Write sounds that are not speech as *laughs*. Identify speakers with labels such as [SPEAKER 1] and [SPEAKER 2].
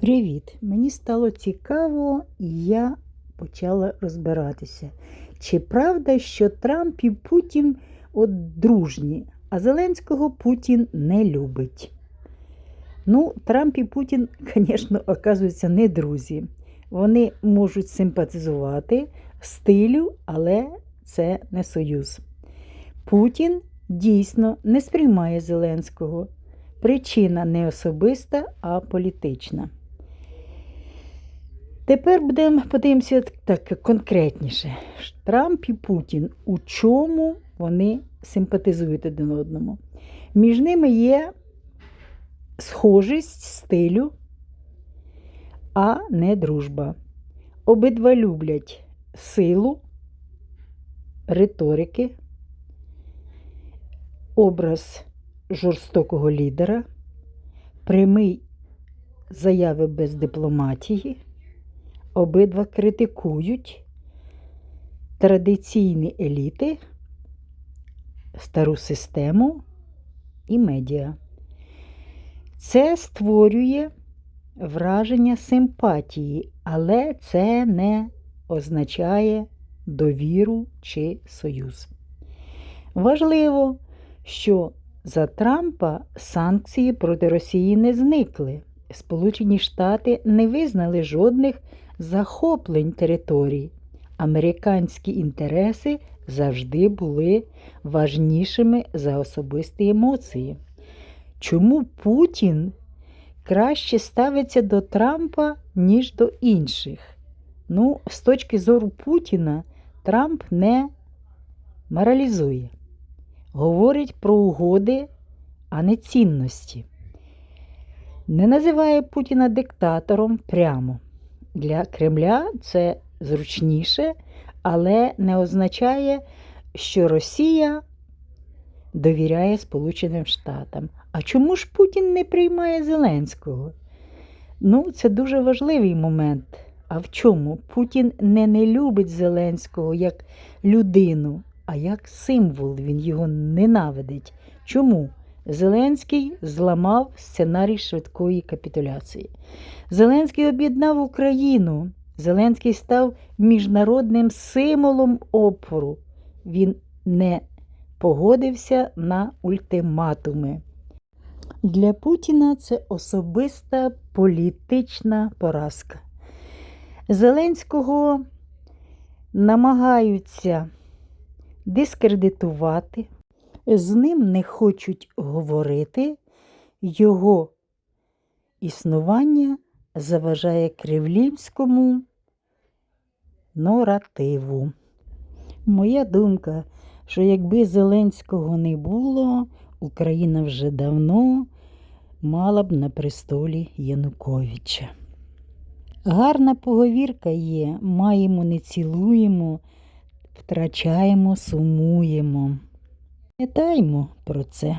[SPEAKER 1] Привіт! Мені стало цікаво, і я почала розбиратися. Чи правда, що Трамп і Путін от дружні, а Зеленського Путін не любить? Ну, Трамп і Путін, *laughs* звісно, оказуються не друзі. Вони можуть симпатизувати стилю, але це не союз. Путін дійсно не сприймає Зеленського. Причина не особиста, а політична. Тепер будемо подивимося так конкретніше. Трамп і Путін, у чому вони симпатизують один одному. Між ними є схожість стилю, а не дружба. Обидва люблять силу, риторики, образ жорстокого лідера, прямий заяви без дипломатії. Обидва критикують традиційні еліти, стару систему і медіа. Це створює враження симпатії, але це не означає довіру чи союз. Важливо, що за Трампа санкції проти Росії не зникли. Сполучені Штати не визнали жодних захоплень територій. Американські інтереси завжди були важнішими за особисті емоції. Чому Путін краще ставиться до Трампа, ніж до інших? Ну, з точки зору Путіна, Трамп не моралізує, говорить про угоди, а не цінності. Не називає Путіна диктатором прямо. Для Кремля це зручніше, але не означає, що Росія довіряє Сполученим Штатам. А чому ж Путін не приймає Зеленського? Ну, це дуже важливий момент. А в чому? Путін не, не любить Зеленського як людину, а як символ. Він його ненавидить. Чому? Зеленський зламав сценарій швидкої капітуляції. Зеленський об'єднав Україну. Зеленський став міжнародним символом опору. Він не погодився на ультиматуми. Для Путіна це особиста політична поразка. Зеленського намагаються дискредитувати, з ним не хочуть говорити, його існування заважає кривлівському наративу. Моя думка, що якби Зеленського не було, Україна вже давно мала б на престолі Януковича. Гарна поговірка є, маємо, не цілуємо, втрачаємо, сумуємо. Пам'ятаємо про це.